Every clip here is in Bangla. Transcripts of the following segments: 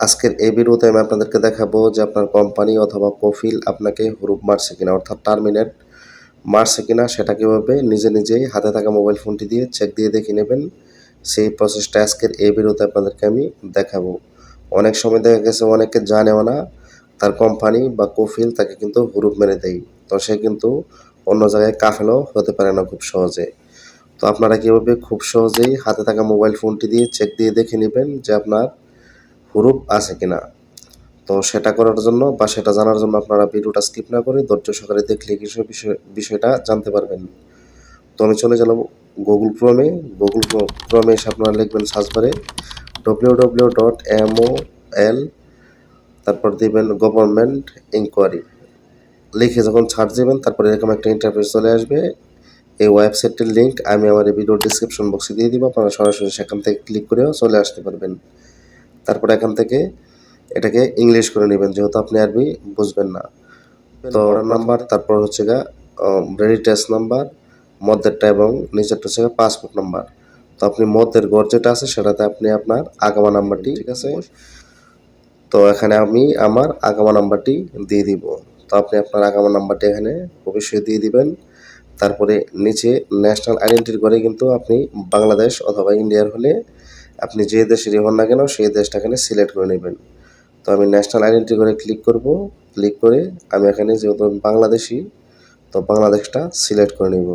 আজকের এই ভিডিওতে আমি আপনাদেরকে দেখাবো যে আপনার কোম্পানি অথবা কফিল আপনাকে হুরুপ মারছে কিনা, অর্থাৎ টার্মিনেট মারছে কিনা, সেটা কীভাবে নিজে নিজেই হাতে থাকা মোবাইল ফোনটি দিয়ে চেক দিয়ে দেখে নেবেন। সেই প্রসেসটা আজকের এই ভিডিওতে আপনাদেরকে আমি দেখাবো। অনেক সময় দেখা গেছে অনেকে জানেও না, তার কোম্পানি বা কফিল তাকে কিন্তু হুরুপ মেরে দেয়। তো সে কিন্তু অন্য জায়গায় কাফেলও হতে পারে না খুব সহজে। তো আপনারা কীভাবে খুব সহজেই হাতে থাকা মোবাইল ফোনটি দিয়ে চেক দিয়ে দেখে নেবেন যে আপনার হুরুপ আছে কিনা? তো সেটা করার জন্য বা সেটা জানার জন্য আপনারা ভিডিওটা স্কিপ না করে ধৈর্য সহকারে দেখলে কিছু বিষয়, বিষয়টা জানতে পারবেন। তো আমি চলে গেলাম গুগল ক্রোমে গুগল ক্রোমে এসে আপনারা লিখবেন সার্চ বারে W W dot M O L তারপর দিবেন গভর্নমেন্ট ইনকোয়ারি লিখে যখন ছাড় দেবেন, তারপরে এরকম একটা ইন্টারফেস চলে আসবে। এই ওয়েবসাইটটির লিঙ্ক আমি আমার এই ভিডিওর ডিসক্রিপশন বক্সে দিয়ে দিব। আপনারা সরাসরি সেখান থেকে ক্লিক করেও চলে আসতে পারবেন। তারপর এখান থেকে এটাকে ইংলিশ করে নেবেন যেহেতু আপনি আরবি বুঝবেন না। তো নাম্বার তারপর হচ্ছে গা রেডি টেস্ট নাম্বার মধ্যেরটা এবং নিচেরটা হচ্ছে পাসপোর্ট নাম্বার। তো আপনি মধ্যের গড় যেটা আছে সেটাতে আপনি আপনার আগামা নাম্বারটি ঠিক আছে? তো এখানে আমি আমার আগামা নাম্বারটি দিয়ে দিব। তো আপনি আপনার আগামা নাম্বারটি এখানে অবশ্যই দিয়ে দিবেন। তারপরে নিচে ন্যাশনাল আইডেন্টিটি করে কিন্তু আপনি বাংলাদেশ অথবা ইন্ডিয়ার হলে আপনি যে দেশেরই হন না কেন, সেই দেশটা এখানে সিলেক্ট করে নেবেন। তো আমি ন্যাশনাল আইডেন্টি করে ক্লিক করব। ক্লিক করে আমি এখানে যেহেতু বাংলাদেশি, তো বাংলাদেশটা সিলেক্ট করে নিব।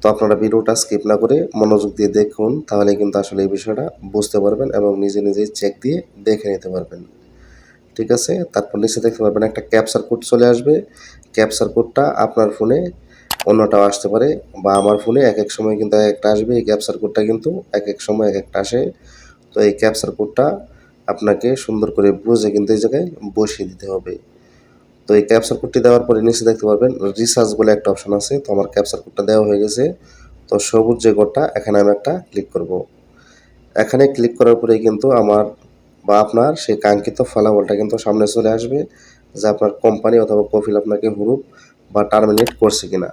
তো আপনারা ভিডিওটা স্কিপ না করে মনোযোগ দিয়ে দেখুন, তাহলে কিন্তু আসলে এই বিষয়টা বুঝতে পারবেন এবং নিজে নিজেই চেক দিয়ে দেখে নিতে পারবেন। ঠিক আছে? তারপর নিচে দেখতে পারবেন একটা ক্যাপচার কোড চলে আসবে। ক্যাপচার কোডটা আপনার ফোনে অন্যটাও আসতে পারে বা আমার ফোনে এক এক সময় কিন্তু এক একটা আসবে, এই ক্যাপচার কোডটা কিন্তু এক এক সময় এক একটা আসে। তো এই ক্যাপচার কোডটা আপনাকে সুন্দর করে বুঝে কিন্তু এই জায়গায় বসিয়ে দিতে হবে। তো এই ক্যাপচার কোডটি দেওয়ার পরে নিচে দেখতে পারবেন রিসার্চ বলে একটা অপশন আছে। তো আমার ক্যাপচার কোডটা দেওয়া হয়ে গেছে। তো সবুজ যে কোডটা এখানে আমি একটা ক্লিক করব। এখানে ক্লিক করার পরে কিন্তু আমার বা আপনার সেই কাঙ্ক্ষিত ফলাফলটা কিন্তু সামনে চলে আসবে, যে আপনার কোম্পানি অথবা কফিল আপনাকে হুরুপ বা টার্মিনেট করছে কিনা।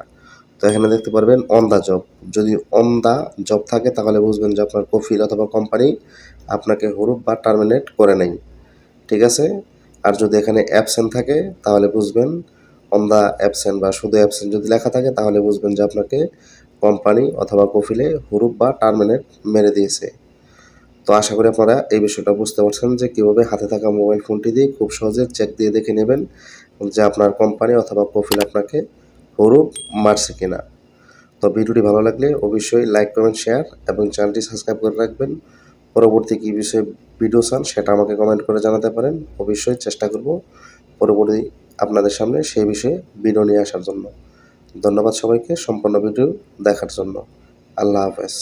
তো এখানে দেখতে পারবেন অন দ্য জব যদি অন দ্য জব থাকে, তাহলে বুঝবেন যে আপনার কফিল অথবা কোম্পানি আপনাকে হুরুপ বা টার্মিনেট করে নেই। ঠিক আছে? আর যদি এখানে অ্যাবসেন্ট থাকে, তাহলে বুঝবেন অন দ্য অ্যাবসেন্ট বা শুধু অ্যাবসেন্ট যদি লেখা থাকে, তাহলে বুঝবেন যে আপনাকে কোম্পানি অথবা কফিলে হুরুপ বা টার্মিনেট মেরে দিয়েছে। তো আশা করি আপনারা এই বিষয়টা বুঝতে পারছেন যে কীভাবে হাতে থাকা মোবাইল ফোনটি দিয়ে খুব সহজে চেক দিয়ে দেখে নেবেন যে আপনার কোম্পানি অথবা কফিল আপনাকে হরুপ মারছে কিনা। তো ভিডিওটি ভালো লাগলে অবশ্যই লাইক, কমেন্ট, শেয়ার এবং চ্যানেলটি সাবস্ক্রাইব করে রাখবেন। পরবর্তী কী বিষয়ে ভিডিও চান সেটা আমাকে কমেন্ট করে জানাতে পারেন। অবশ্যই চেষ্টা করব পরবর্তী আপনাদের সামনে সেই বিষয়ে ভিডিও নিয়ে আসার জন্য। ধন্যবাদ সবাইকে সম্পূর্ণ ভিডিও দেখার জন্য। আল্লাহ হাফেজ।